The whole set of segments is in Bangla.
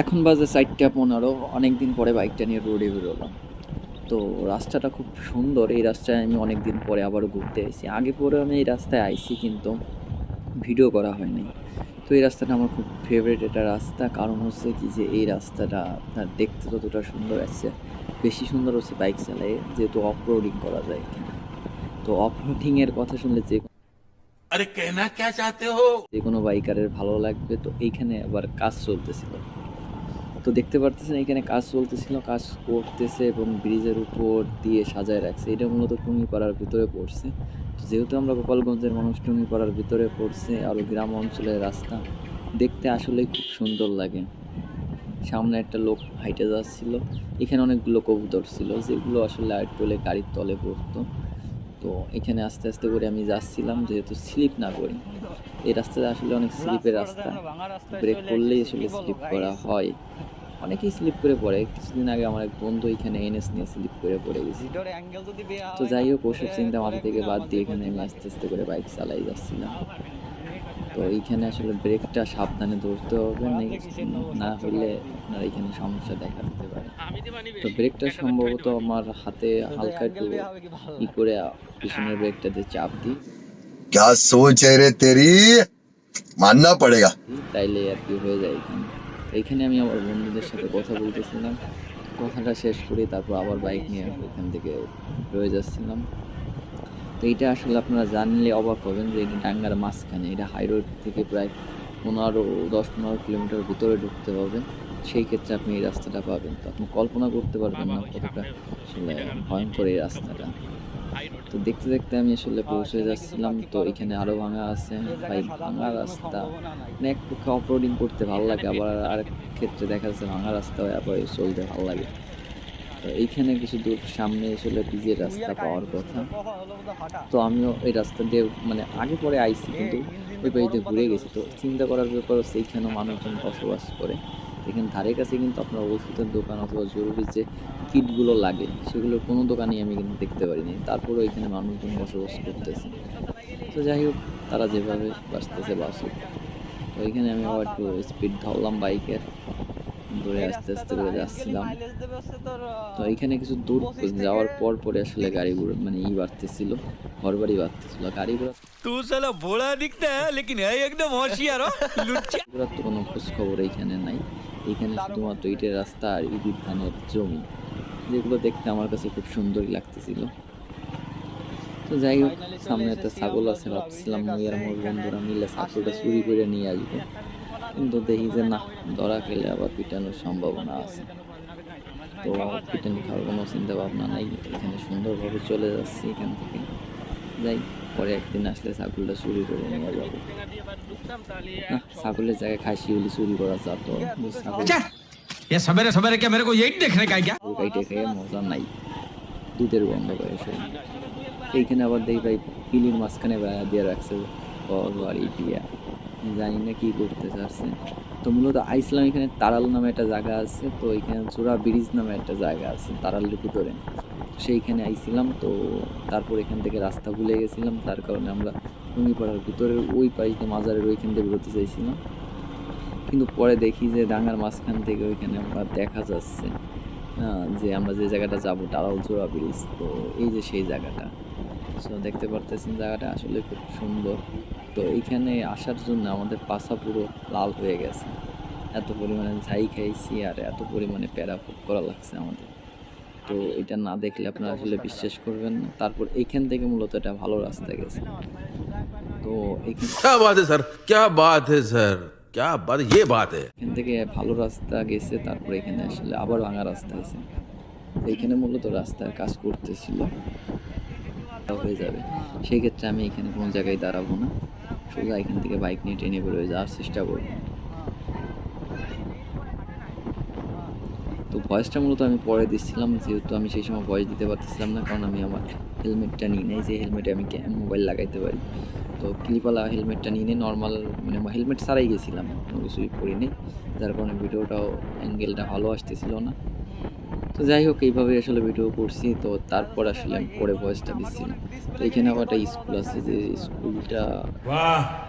এখন বাজে চারটা পনেরো অনেক দিন পরে বাইকটা নিয়ে রোডে বেরোলাম। তো রাস্তাটা খুব সুন্দর এই রাস্তায় আমি অনেক দিন পরে আবার ঘুরতে এসেছি আগে পরে আমি এই রাস্তায় আইছি কিন্তু ভিডিও করা হয়নি। তো এই রাস্তাটা আমার খুব ফেভারিট একটা রাস্তা। কারণ হচ্ছে কি যে এই রাস্তাটা আপনার দেখতে যতটা সুন্দর আছে বেশি সুন্দর হচ্ছে বাইক চালায় যেহেতু অফ রোডিং করা যায় এখানে তো অফ রোডিংয়ের কথা শুনলে যে আরে কেনা কে চাতে হো? যে কোনো বাইকারের ভালো লাগবে। তো এইখানে আবার কাজ চলতেছিল। তো দেখতে পারতেছেন, এখানে কাজ চলতেছিল, কাজ করতেছে এবং ব্রিজের উপর দিয়ে সাজায় রাখছে। এটা মূলত টুঙ্গিপাড়ার ভিতরে পড়ছে। তো যেহেতু আমরা গোপালগঞ্জের মানুষ, টুঙ্গিপাড়ার ভিতরে পড়ছে, আরও গ্রাম অঞ্চলের রাস্তা, দেখতে আসলে খুব সুন্দর লাগে। সামনে একটা লোক হাইটে যাচ্ছিল। এখানে অনেকগুলো কবুতর ছিল, যেগুলো আসলে আর টোলে গাড়ির তলে পড়তো। তো এখানে আস্তে আস্তে করে আমি যাচ্ছিলাম, যেহেতু স্লিপ না করি। এই রাস্তাটা আসলে অনেক স্লিপের রাস্তা। ব্রেক করলেই আসলে স্লিপ করা হয়। অনেকেই স্লিপ করে পড়ে কিছুদিন আগে আমার এক বন্ধু এখানে এনএস নিয়ে স্লিপ করে পড়ে গেছে তো যাই হোক ওসব চিন্তা মাথা থেকে বাদ দিয়ে এখানে আমি আস্তে আস্তে করে বাইক চালাই যাচ্ছিলাম তো এইখানে আসলে ব্রেকটা সাবধানে ধরতে হবে না- না হলে আপনার এখানে সমস্যা দেখা দিতে পারে তো ব্রেকটা সম্ভবত আমার হাতে হালকা একটু ই করে পিছনের ব্রেকটাতে চাপ দিই क्या सोच है रे तेरी मानना पड़ेगा তাইলে আর কি হয়ে যায় এখানে তো এইখানে আমি আমার বন্ধুদের সাথে কথা বলতেছিলাম। কথাটা শেষ করে তারপর আবার বাইক নিয়ে এখান থেকে রয়ে যাচ্ছিলাম। তো এটা আসলে আপনারা জানলে অবাক হবেন যে এটা ডাঙ্গার মাঝখানে, এটা হাই রোড থেকে প্রায় পনেরো, দশ, পনেরো কিলোমিটার ভিতরে ঢুকতে হবে। সেই ক্ষেত্রে আপনি এই রাস্তাটা পাবেন। তো আপনি কল্পনা করতে পারবেন না কতটা আসলে ভয়ঙ্কর এই রাস্তাটা। তো দেখতে দেখতে আমি আসলে পৌঁছে যাচ্ছিলাম। তো এখানে আরও ভাঙা আছে ভাই ভাঙা রাস্তা। মানে এক পক্ষে অফরোডিং করতে ভালো লাগে আবার আরেক ক্ষেত্রে দেখা যাচ্ছে ভাঙা রাস্তা হয়ে আবার চলতে ভালো লাগে। তো এইখানে কিছু দূর সামনে আসলে পিজের রাস্তা পাওয়ার কথা। তো আমিও এই রাস্তা দিয়ে মানে আগে পরে আইছি কিন্তু ওই বাড়িতে ঘুরে গেছি। তো চিন্তা করার ব্যাপার হচ্ছে এইখানেও মানুষজন বসবাস করে। এখানে ধারে কাছে কিন্তু আপনার ওষুধের দোকান অথবা জরুরি যে কিটগুলো লাগে, সেগুলোর কোনো দোকানেই আমি কিন্তু দেখতে পারিনি। তারপরেও এখানে মানুষজন বসবাস করতেছে। তো যাই হোক, তারা যেভাবে বাঁচতেছে বাসুক। তো এখানে আমি আবার একটু স্পিড ধরলাম বাইকের। দূরে আস্তে আস্তে করে যাচ্ছিলাম। তো এখানে কিছু দূর যাওয়ার পর পরে আসলে গাড়িগুলো মানে ই বাড়তেছিল ঘর বাড়ি বাড়তেছিল। গাড়িগুলো तू साला भोला दिखता है लेकिन है एकदम होशियार हो लुच्चा এগুলোর তো কোনো খোঁজ খবর এইখানে নাই এইখানে শুধুমাত্র ইটের রাস্তা আর ইদির ধানের জমি যেগুলো দেখতে আমার কাছে খুব সুন্দরই লাগতেছিল তো যাই হোক সামনে একটা ছাগল আছে ভাবছিলাম মুই আর আমার বন্ধুরা মিলে ছাগলটা চুরি করে নিয়ে আসবো কিন্তু দেখি যে না ধরা খেলে আবার পিটানোর সম্ভাবনা আছে তো পিটানি খাওয়ার কোনো চিন্তা ভাবনা নাই এখানে সুন্দরভাবে চলে যাচ্ছি এখান থেকে যাই পরে একদিন আসলে ছাগলটা চুরি করে নিয়ে যাবো না ছাগলের জায়গায় খাসি হলে চুরি করা যেত ছাগল ये सवेरे सवेरे क्या मेरे को यही देखने का है क्या কাইটে খেয়ে মজা নাই দুধের গন্ধ করে সব এইখানে আবার দেখি ভাই পিলির মাঝখানে বেড়া দিয়ে রাখছে বল আর ইটিয়া জানি না কি করতে চাচ্ছে তো মূলত আইসলাম এখানে তারাল নামে একটা জায়গা আছে তো এখানে চূড়া ব্রিজ নামে একটা জায়গা আছে তারালের ভিতরে সেইখানে আইছিলাম, তো তারপর এখান থেকে রাস্তা ভুলে গেছিলাম। তার কারণে আমরা টুঙ্গিপাড়ার ভিতরের ওই পাড়িতে মাজারের ওইখান থেকে বেরোতে চাইছিলাম। কিন্তু পরে দেখি যে ডাঙ্গার মাঝখান থেকে ওইখানে আমরা দেখা যাচ্ছে যে আমরা যে জায়গাটা যাব টালাল চোরা ব্রিজ তো এই যে সেই জায়গাটা। তো দেখতে পারতেছেন জায়গাটা আসলে খুব সুন্দর। তো এইখানে আসার জন্য আমাদের পাশা পুরো লাল হয়ে গেছে। এত পরিমাণে ঝাই খাইছি আর এত পরিমাণে প্যারা করা লাগছে আমাদের। তো এটা না দেখলে আপনারা আসলে বিশ্বাস করবেন না। তারপর এখান থেকে মূলত এটা ভালো রাস্তা গেছে। তো এখান থেকে ভালো রাস্তা গেছে তারপর এখানে আসলে আবার ভাঙা রাস্তা আছে। এখানে মূলত রাস্তার কাজ করতেছিল। হয়ে যাবে। সেই ক্ষেত্রে আমি এখানে কোনো জায়গায় দাঁড়াবো না। সোজা এখান থেকে বাইক নিয়ে ট্রেনে বেরোয় যাওয়ার চেষ্টা করব। ভয়েসটা মূলত আমি পরে দিচ্ছিলাম, যেহেতু আমি সেই সময় ভয়েস দিতে পারতেছিলাম না, কারণ আমি আমার হেলমেটটা নিয়ে নেই, যে হেলমেটে আমি মোবাইল লাগাইতে পারি। তো ক্লিপালা হেলমেটটা নিয়ে নেই নর্মাল মানে হেলমেট ছাড়াই গেছিলাম, কোনো কিছুই পরিনি যার কারণে ভিডিওটাও অ্যাঙ্গেলটা ভালো আসতেছিল না। তো যাই হোক, এইভাবে আসলে ভিডিও করছি, তো তারপর আসলে আমি পরে ভয়েসটা দিচ্ছিলাম। তো এখানে আবার একটা স্কুল আছে, যে স্কুলটা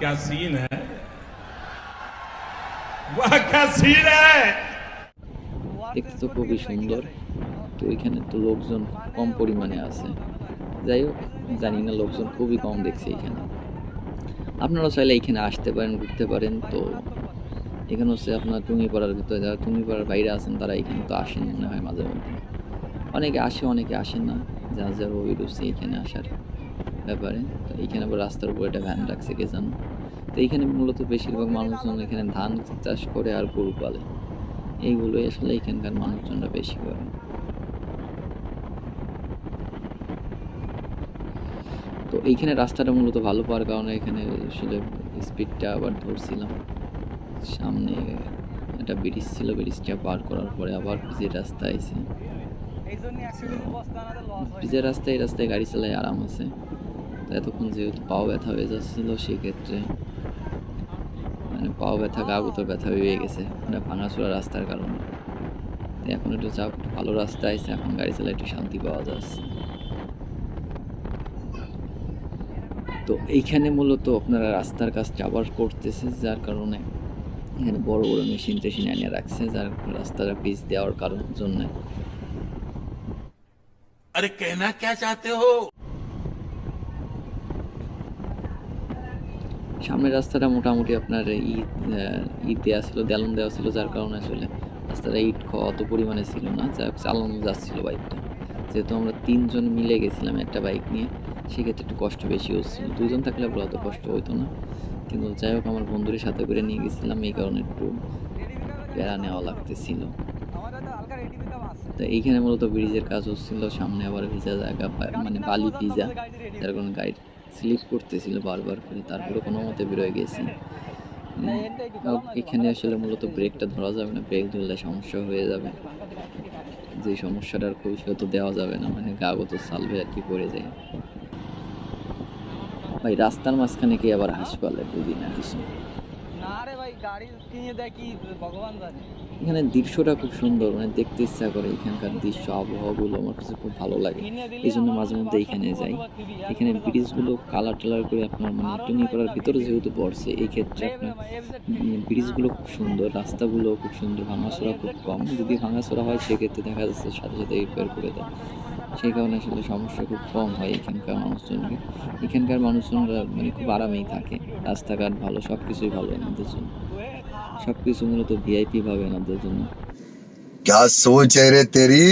ক্যা সিন ক্যা সিন দেখতে তো খুবই সুন্দর। তো এখানে তো লোকজন কম পরিমাণে আছে। যাই হোক, জানি না, লোকজন খুবই কম দেখছি এখানে। আপনারা চাইলে এখানে আসতে পারেন, ঘুরতে পারেন। তো এখানে হচ্ছে আপনার টুঙ্গিপাড়ার ভিতরে, যারা টুঙ্গিপাড়ার বাইরে আছেন, তারা এখানে তো আসেন মনে হয় মাঝে মধ্যে। অনেকে আসে, অনেকে আসেন না। যা যার ওই রয়েছে এখানে আসার ব্যাপারে। তো এইখানে আবার রাস্তার উপর একটা ভ্যান রাখছে, কে জানো? তো এখানে মূলত বেশিরভাগ মানুষজন এখানে ধান চাষ করে আর গরু পালে। এইগুলোই আসলে এখানকার মানুষজনরা বেশি করে। তো এইখানে রাস্তাটা মূলত ভালো পাওয়ার কারণে এখানে আসলে স্পিডটা আবার ধরছিলাম। সামনে একটা ব্রিজ ছিল, ব্রিজটা পার করার পরে আবার ব্রিজের রাস্তা আছে ব্রিজের রাস্তায় রাস্তায় গাড়ি চালায় আরাম আছে। এতক্ষণ যেহেতু পাও ব্যথা হয়ে যাচ্ছিল, সেক্ষেত্রে মানে পাও ব্যথা, গা তো ব্যথা হয়ে গেছে। মানে ভাঙাচোরা রাস্তার কারণে। এখন একটু চাপ, ভালো রাস্তা আছে এখন গাড়ি চালা একটু শান্তি পাওয়া যাচ্ছে। তো এইখানে মূলত আপনারা রাস্তার কাজ চাবার করতেছে, যার কারণে এখানে বড় বড় মেশিন টেশিন এনে রাখছে, যার রাস্তাটা পিচ দেওয়ার কারণ জন্য। আরে, কেনা, কে চাতে হো? সামনের রাস্তাটা মোটামুটি আপনার আহ, ইট দেওয়া ছিল দেয়ালন দেওয়া ছিল যার কারণে আসলে রাস্তাটা ইট অত পরিমাণে ছিল না যা চালানো যাচ্ছিল বাইকটা। যেহেতু আমরা তিনজন মিলে গেছিলাম একটা বাইক নিয়ে সেক্ষেত্রে একটু কষ্ট বেশি হচ্ছিল। দুজন থাকলে আবার অত কষ্ট হতো না। কিন্তু যাই হোক আমার বন্ধুদের সাথে করে নিয়ে গেছিলাম এই কারণে একটু প্যারা নেওয়া লাগতেছিল। তো এইখানে মূলত ব্রিজের কাজ হচ্ছিল সামনে আবার ভিজা জায়গা মানে বালি ভিজা যার কারণে গাড়ি স্লিপ করতেছিল বারবার করে, তারপরে কোনো মতে বেরোয় গেছি। এখানে আসলে মূলত ব্রেকটা ধরা যাবে না ব্রেক ধরলে সমস্যা হয়ে যাবে। যে সমস্যাটার তো দেওয়া যাবে না মানে গাগত সালভে আর কি পড়ে যায়। ভাই, রাস্তার মাঝখানে কি আবার হাসপাতালে কিছু না ভাই গাড়ি কিনে দেয় কি ভগবান জানে? এখানে দৃশ্যটা খুব সুন্দর মানে দেখতে ইচ্ছা করে এখানকার দৃশ্য আবহাওয়াগুলো আমার কাছে খুব ভালো লাগে। এই জন্য মাঝে মধ্যে এখানে যাই। এখানে ব্রিজগুলো কালার টালার করে আপনার মানে টুনি করার ভিতরে যেহেতু পড়ছে এই ক্ষেত্রে আপনার ব্রিজগুলো খুব সুন্দর রাস্তাগুলো খুব সুন্দর ভাঙাচোরা খুব কম। যদি ভাঙাচোরা হয় সেক্ষেত্রে দেখা যাচ্ছে সাথে সাথে রিপেয়ার করে দেয়। সেই কারণে আসলে সমস্যা খুব কম হয় এখানকার মানুষজনকে। এখানকার মানুষজনরা মানে খুব আরামেই থাকে। রাস্তাঘাট ভালো সব কিছুই ভালো এনাদের জন্য। সব কিছু মূলত ভিআইপি ভাবে এনাদের জন্য क्या सोच है रे तेरी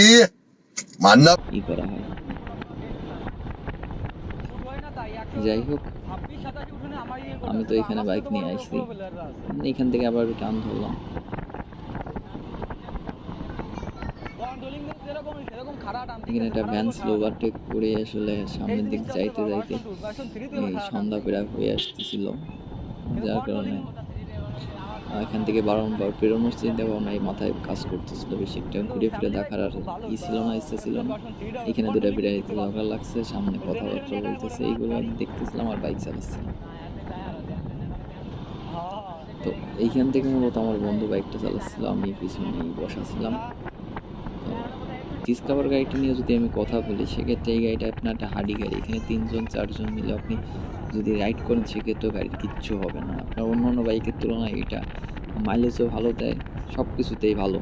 मानना ই করা হয় হয় না তাই, একশো যাই হোক ছাব্বিশ, সাতাশ উঠোনে আমার ইয়ে আমি তো করতেছে, এখানে আমার বাইক থেকে নিয়ে বড় আসছি। pro player রা আছে। এখান থেকে আবার টান ধরলাম Controlling তো যেরকমই, সেরকম খাড়া টানতে এখানে গেছে, একটা খাড়া ভ্যান উপর ছিল টান। ওভারটেক করে আসলে এই সামনের দিক জিনিসটা যাইতে তো যাইতে version two, version three তেও এই খাড়া সন্ধ্যা টানতে পেরা হয়ে আসতেছিল গেছে। যার কারণে এখান থেকে বারংবার বেরোনোর চিন্তা ভাবনা এই মাথায় কাজ করতেছিল। বেশি একটা ঘুরে ফিরে দেখার আর ই ছিল না, ইচ্ছা ছিল না। এখানে দুটো বিড়াইতে দরকার লাগছে, সামনে কথাবার্তা বলতেছে, এইগুলো আমি দেখতেছিলাম আর বাইক চালাচ্ছিলাম। তো এইখান থেকে মূলত আমার বন্ধু বাইকটা চালাচ্ছিল, আমি পিছনেই বসা ছিলাম। ডিসকাভার গাড়িটা নিয়ে যদি আমি কথা বলি, সেক্ষেত্রে এই গাড়িটা আপনার একটা হাডি গাড়ি। এখানে তিনজন, চারজন মিলে আপনি যদি রাইড করেন, সেক্ষেত্রেও গাড়ির কিচ্ছু হবে না। আপনার অন্য অন্য বাইকের তুলনায় এটা মাইলেজও ভালো দেয় সব কিছুতেই ভালো।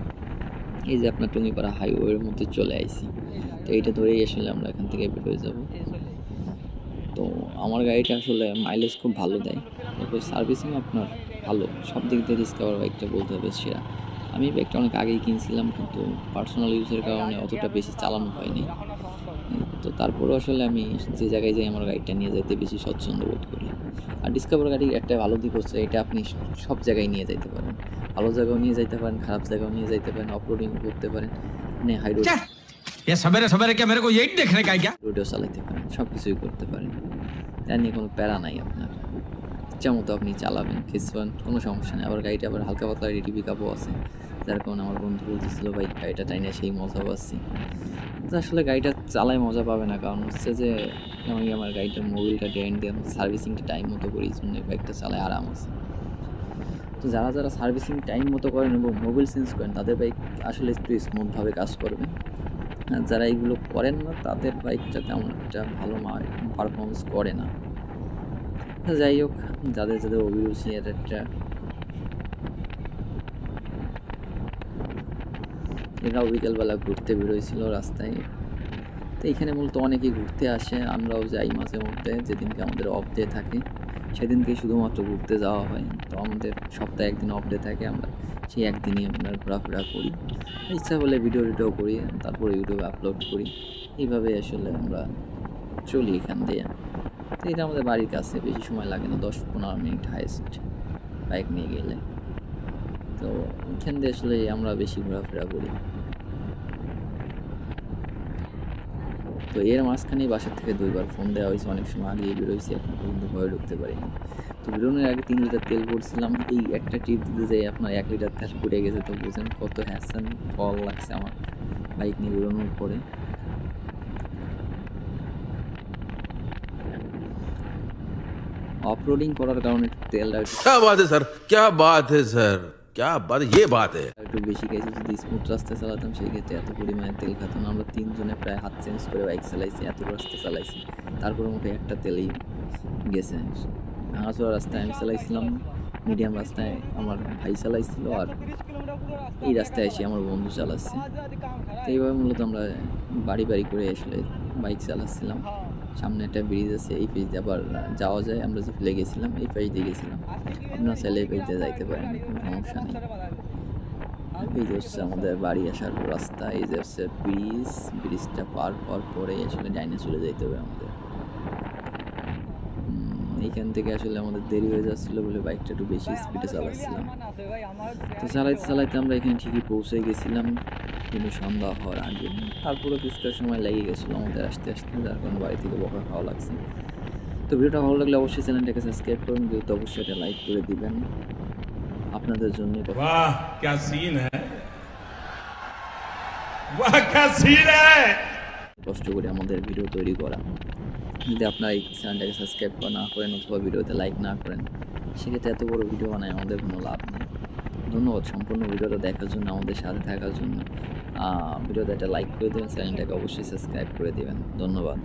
এই যে আপনার টুঙ্গিপাড়া হাইওয়ের মধ্যে চলে আইছি তো এইটা ধরেই আসলে আমরা এখান থেকে বেরোয় যাব। তো আমার গাড়িটা আসলে মাইলেজ খুব ভালো দেয়। তারপর সার্ভিসিং আপনার ভালো। সব দিক দিয়ে ডিসকাভার বাইকটা বলতে হবে সেরা। আমি ব্যাগটা অনেক আগেই কিনছিলাম কিন্তু পার্সোনাল ইউজের কারণে অতটা বেশি চালানো হয়নি। তো তারপরে আসলে আমি যে জায়গায় যাই আমার গাড়িটা নিয়ে যাইতে বেশি স্বচ্ছন্দ বোধ করি। আর ডিসকভার গাড়ির একটা ভালো দিক হচ্ছে এটা আপনি সব জায়গায় নিয়ে যাইতে পারেন। ভালো জায়গাও নিয়ে যাইতে পারেন খারাপ জায়গাও নিয়ে যাইতে পারেন অফরোডিং করতে পারেন মানে হাইড্রো রোড সবেরে সবেরে কে মেরে কো পারেন সব কিছুই করতে পারেন। তার কোনো প্যারা নাই আপনার। ইচ্ছা মতো আপনি চালাবেন খেসবেন কোনো সমস্যা নেই। আবার গাড়িটা আবার হালকা পাতলা রেডি পিক আপও আছে। যার কারণে আমার বন্ধু বলতেছিল, ভাই, গাড়িটা টাইনে সেই মজা পাচ্ছি। আসলে গাড়িটা চালায় মজা পাবে না। কারণ হচ্ছে যে, আমি আমার গাড়িটার মোবিলটা ড্রেন দিয়ে সার্ভিসিংটা টাইম মতো করি জন্য বাইকটা চালায় আরাম আছে। তো যারা যারা সার্ভিসিং টাইম মতো করেন এবং মোবিল চেঞ্জ করেন, তাদের বাইক আসলে একটু স্মুথভাবে কাজ করবে। আর যারা এইগুলো করেন না, তাদের বাইকটা তেমন একটা ভালো পারফরমেন্স করে না। যাই হোক, যাদের যাদের অভিরুচি এর একটা এরাও বিকেলবেলা ঘুরতে বেরোয়ছিল রাস্তায়। তো এখানে মূলত অনেকেই ঘুরতে আসে, আমরাও যাই মাঝে মধ্যে, যেদিনকে আমাদের অফ ডে থাকে। সেদিনকে শুধুমাত্র ঘুরতে যাওয়া হয়। তো আমাদের সপ্তাহে একদিন অফ ডে থাকে আমরা, সেই একদিনই আপনার ঘোরাফেরা করি। ইচ্ছা হলে ভিডিও টিডিও করি, তারপরে ইউটিউবে আপলোড করি। এইভাবে আসলে আমরা চলি এখান দিয়ে। তো এটা আমাদের বাড়ির কাছে, বেশি সময় লাগে না, দশ পনেরো মিনিট হাইস্ট বাইক নিয়ে গেলে। তো এখান দিয়ে আসলে আমরা বেশি ঘোরাফেরা করি তো এর মাঝখানেই বাসা থেকে দুইবার ফোন দেওয়া হয়েছে অনেক সময় আগিয়ে বেরোইছি এখন পর্যন্ত ভয়ে ঢুকতে পারিনি তো বেরোনোর আগে তিন লিটার তেল ভরছিলাম এই একটা ট্রিপ দিতে যাই আপনার এক লিটার তেল পড়ে গেছে তো বুঝেন কত হ্যাসান ফল লাগছে আমার বাইক নিয়ে বেরোনোর পরে অফরোডিং করার কারণে তেলটা একটু क्या बात है सर क्या बात है सर ক্যা বাদ ইয়ে বাত হ্যায় একটু বেশি গেছে যদি স্মুথ রাস্তায় চালাতাম সেই ক্ষেত্রে এত পরিমাণে তেল খেত আমরা তিনজনে প্রায় হাত চেঞ্জ করে বাইক চালাইছি, এত রাস্তা চালাইছি। তারপরে মোটে একটা তেলই গেছে। ভাঙাচোরা রাস্তায় আমি চালাইছিলাম, মিডিয়াম রাস্তায় আমার ভাই চালাইছিল আর এই রাস্তায় এসে আমার বন্ধু চালাচ্ছে। এইভাবে মূলত আমরা বাড়ি বাড়ি করে আসলে বাইক চালাচ্ছিলাম। সামনে একটা ব্রিজ আছে, এই ব্রিজ আবার যাওয়া যায়। আমরা যে ফেলে গেছিলাম, এই পাশ দিয়ে গেছিলাম। আপনারা চাইলে এই পাশ দিয়ে যাইতে পারেন, কোনো সমস্যা নেই। এই যে হচ্ছে আমাদের বাড়ি আসার রাস্তা, এই যে হচ্ছে ব্রিজ ব্রিজটা পার হওয়ার পরে আসলে ডাইনে চলে যাইতে হবে আমাদের। এইখান থেকে আসলে আমাদের দেরি হয়ে যাচ্ছিল বলে বাইকটা একটু বেশি স্পিডে চালাচ্ছিলাম তো চালাইতে চালাইতে আমরা এখানে ঠিকই পৌঁছে গেছিলাম কিন্তু সন্ধ্যা হওয়ার আগে তারপরে কিছুটা সময় লেগে গেছিলো আমাদের আসতে আসতে যার কারণে বাড়ি থেকে বকা খাওয়া লাগছে তো ভিডিওটা ভালো লাগলে অবশ্যই চ্যানেলটাকে সাবস্ক্রাইব করুন যেহেতু অবশ্যই এটা লাইক করে দিবেন আপনাদের জন্য वाह क्या सीन है वाह क्या सीन है কষ্ট করে আমাদের ভিডিও তৈরি করা যদি আপনার এই চ্যানেলটাকে সাবস্ক্রাইব না করেন অথবা ভিডিওতে লাইক না করেন, সেক্ষেত্রে এত বড় ভিডিও বানায় আমাদের কোনো লাভ নেই। ধন্যবাদ সম্পূর্ণ ভিডিওটা দেখার জন্য, আমাদের সাথে থাকার জন্য। ভিডিওতে একটা লাইক করে দেবেন, চ্যানেলটাকে অবশ্যই সাবস্ক্রাইব করে দেবেন। ধন্যবাদ।